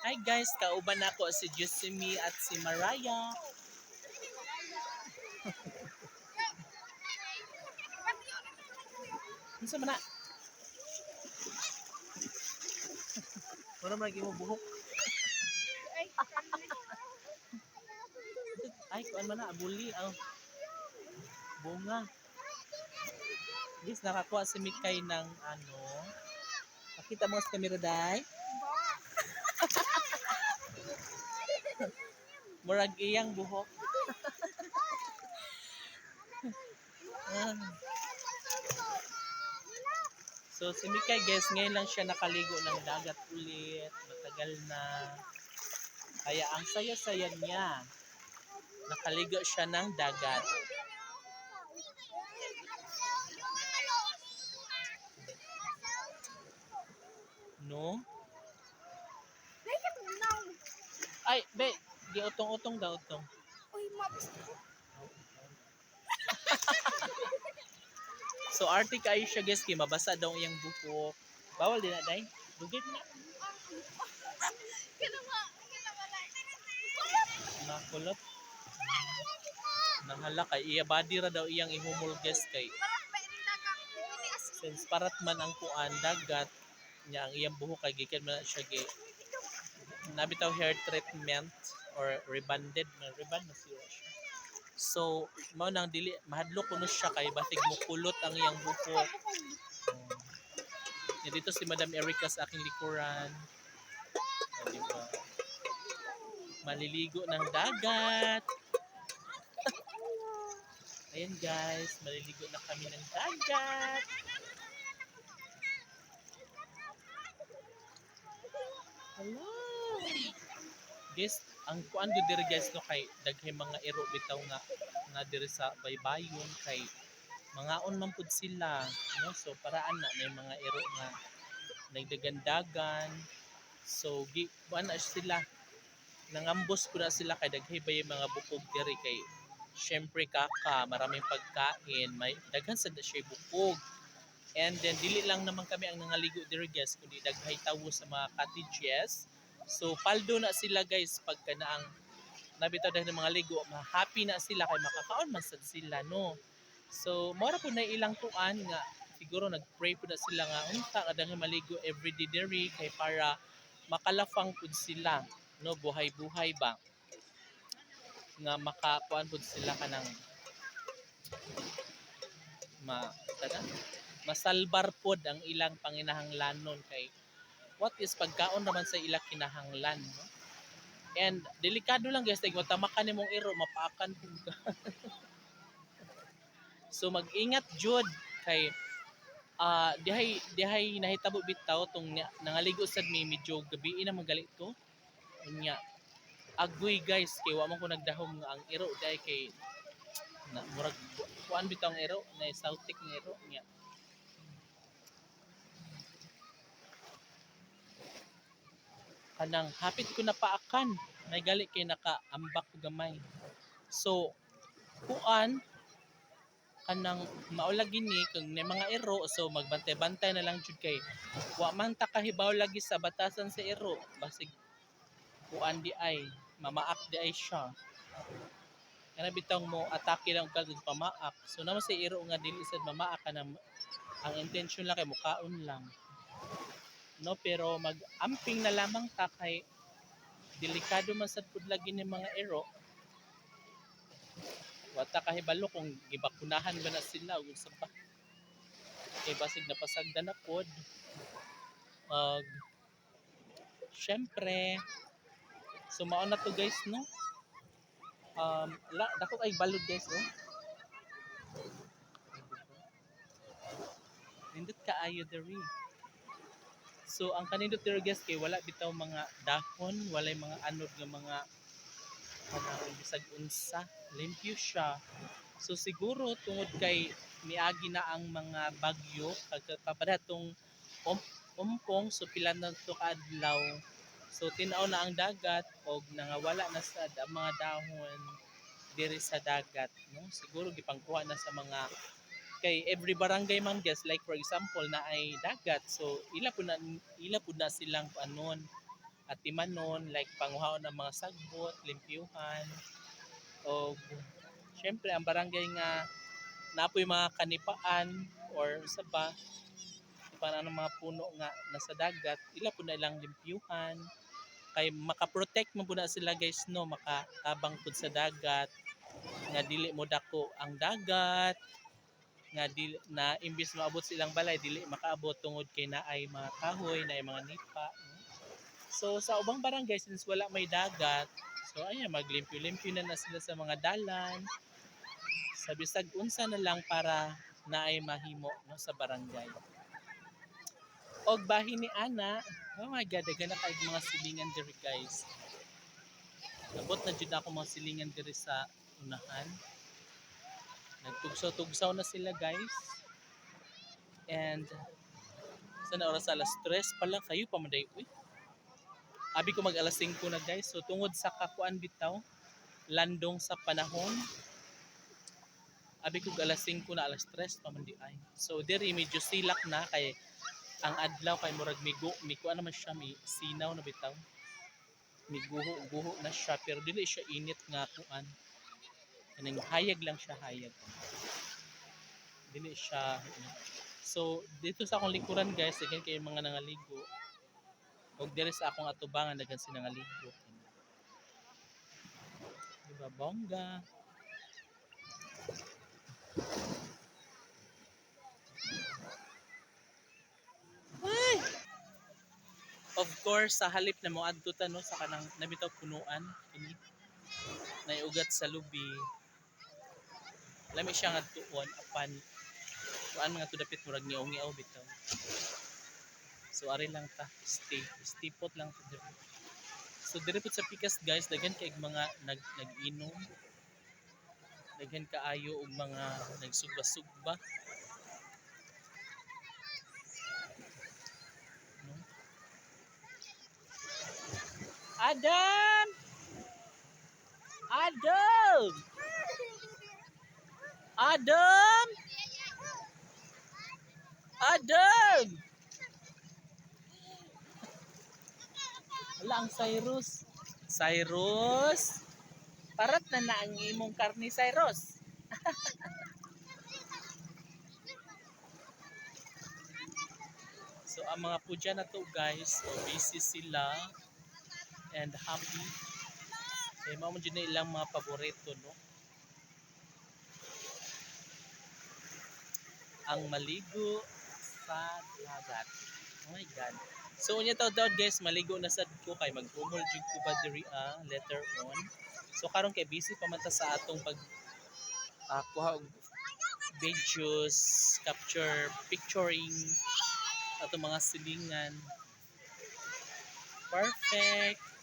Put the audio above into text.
Hi guys, kauban ako si Jusimi at si Maraya. Unsa man na? Wala man lagi mo buhok. Ay, kuan man na, abuli ang bunga. Guys, nakakuha si Mikay ng ano. Pakita mo sa camera, day. Murag iyang buhok. Ah. so si Mikay guys, ngayon lang siya nakaligo ng dagat ulit. Matagal na. Kaya ang saya-saya niya. Nakaligo siya ng dagat. No? Ay, be, di utong-utong daw utong. Uy, maps. So arte kayo siya guys, kay mabasa daw ang iyang buhok. Bawal din na day. Dugit na. Nakulot. Nahala kay iya body ra daw iyang ihumol guys kay since parat man ang kuan dagat niya ang iyang buhok kay gikan man siya gi nabitaw hair treatment or rebanded man reband na siya siya. So, mao nang dili mahadlok kuno siya kay batig mo kulot ang iyang buhok. Um, dito si Madam Erica sa aking likuran. O, di ba? Maliligo ng dagat. Ayan guys, maliligo na kami ng dagat. Hello. Guys, ang kuan gud diri guys no kay daghay mga iro bitaw nga nga diri sa baybayon kay mga on man pud sila no? So paraan na may mga iro nga nagdagandagan. So gi na sila nangambos ko na sila kay daghay ba yung mga bukog diri kay syempre kaka maraming pagkain may daghan sa siya bukog. And then dili lang naman kami ang nangaligo diri guys kundi daghay tawo sa mga cottages so paldo na sila guys pagka na ang nabitaw dahil ng mga ligo happy na sila kay makakaon man sad sila no? So mora po na ilang tuan nga siguro nagpray po na sila nga unta nga dahil maligo everyday diri kay para makalafang pud sila no? Buhay-buhay ba? Nga makakuan pud sila kanang ma tada masalbar pod ang ilang panginahanglanon kay what is pagkaon naman sa ilang kinahanglan no? and delikado lang guys tig matamakan nimong iro mapaakan ka. So mag-ingat jud kay ah dihay dihay nahitabo bitaw tong nya- nangaligo sad mi medyo gabi na magalit to? Unya agoy guys kay wa man ko nagdahom nga ang iro dai kay na murag ku- kuan bitaw ang iro na sautik ng iro nya kanang hapit ko na paakan may gali kay nakaambak ko gamay. So kuan kanang maulag gini kung may mga ero so magbantay-bantay na lang jud kay wa man ta kahibaw lagi sa batasan sa ero basig kuan di ay mamaak di ay siya. Kana bitang mo atake lang kag pamaak. So naman sa ero nga dili sad mamaak ka na ang intention lang kay mukaon lang no? Pero mag-amping na lamang ta kay delikado man sad pud lagi ni mga ero. Wata kahibalo kung gibakunahan ba na sila ug sa pa kay basig napasagdan na pod. Mag syempre so mao na to guys no? Um la dako ay balod guys oh nindot ka ayo diri So ang kanindot guys kay wala bitaw mga dahon, walay mga anod nga mga kanang bisag unsa, limpyo siya. So siguro tungod kay niagi na ang mga bagyo kag papadatong um, umpong so pila na to kaadlaw. So tinaw na ang dagat og nangawala na sa ang mga dahon diri sa dagat no siguro gipangkuha na sa mga kay every barangay man guys like for example na ay dagat. So ila po na ila po na silang anon at timanon like panguhaon ng mga sagbot, limpyuhan. O syempre ang barangay nga napoy mga kanipaan or sa ba para ng mga puno nga nasa dagat ila po na ilang limpyuhan. Kay makaprotect mo po na sila guys no? Makatabang pud sa dagat. Nga dili mo dako ang dagat nga dili na imbis maabot silang balay dili makaabot tungod kay naay mga kahoy naay mga nipa. So sa ubang barangay since wala may dagat so ayan maglimpyo-limpyo na na sila sa mga dalan. Sa bisag unsa na lang para naay mahimo no sa barangay. Og bahin ni ana oh my god daghan na kay mga silingan diri guys. Nabot na jud ako mga silingan diri sa unahan. Nagtugsaw-tugsaw na sila guys. And sa na oras alas 3 pa lang kayo pamaday uy. Abi ko mag alas 5 na guys. So tungod sa kakuan bitaw, landong sa panahon. Abi ko alas 5 na alas 3 pamandi ay. So diri medyo silak na kay ang adlaw kay murag migo, migo naman siya mi sinaw na bitaw. Miguho-guho na siya pero dili siya init nga kuan. Kanang hayag lang siya hayag. Dili siya ano. So dito sa akong likuran guys, again kayo mga nangaligo. Og diri sa akong atubangan daghan sila nangaligo. Diba bongga? Ay! Of course, sa halip na mo adto no sa kanang nabitaw punuan ini naiugat sa lubi. Lami siya nga tuon apan kuan mga tudapit murag ni ongi aw bitaw. So ari lang ta, stay, stay put lang ta diri. So diri sa pikas guys, daghan kay mga nag nag-inom. Daghan kaayo og mga nagsugba-sugba. No? Adam! Adam! Adam! Adam! Wala ang Cyrus. Cyrus? Parat na na ang imong karni, Cyrus. so, ang mga pudya na to, guys, so, busy sila and happy. Eh, man dyan na ilang mga paborito, no? Ang maligo sa dagat. Oh my God. So, unya to daw guys, maligo na sad ko kay mag-umol jud ko ba diri ah, later on. So, karon kay busy pa man ta sa atong pag ah, kuha og videos, capture, picturing atong mga silingan. Perfect.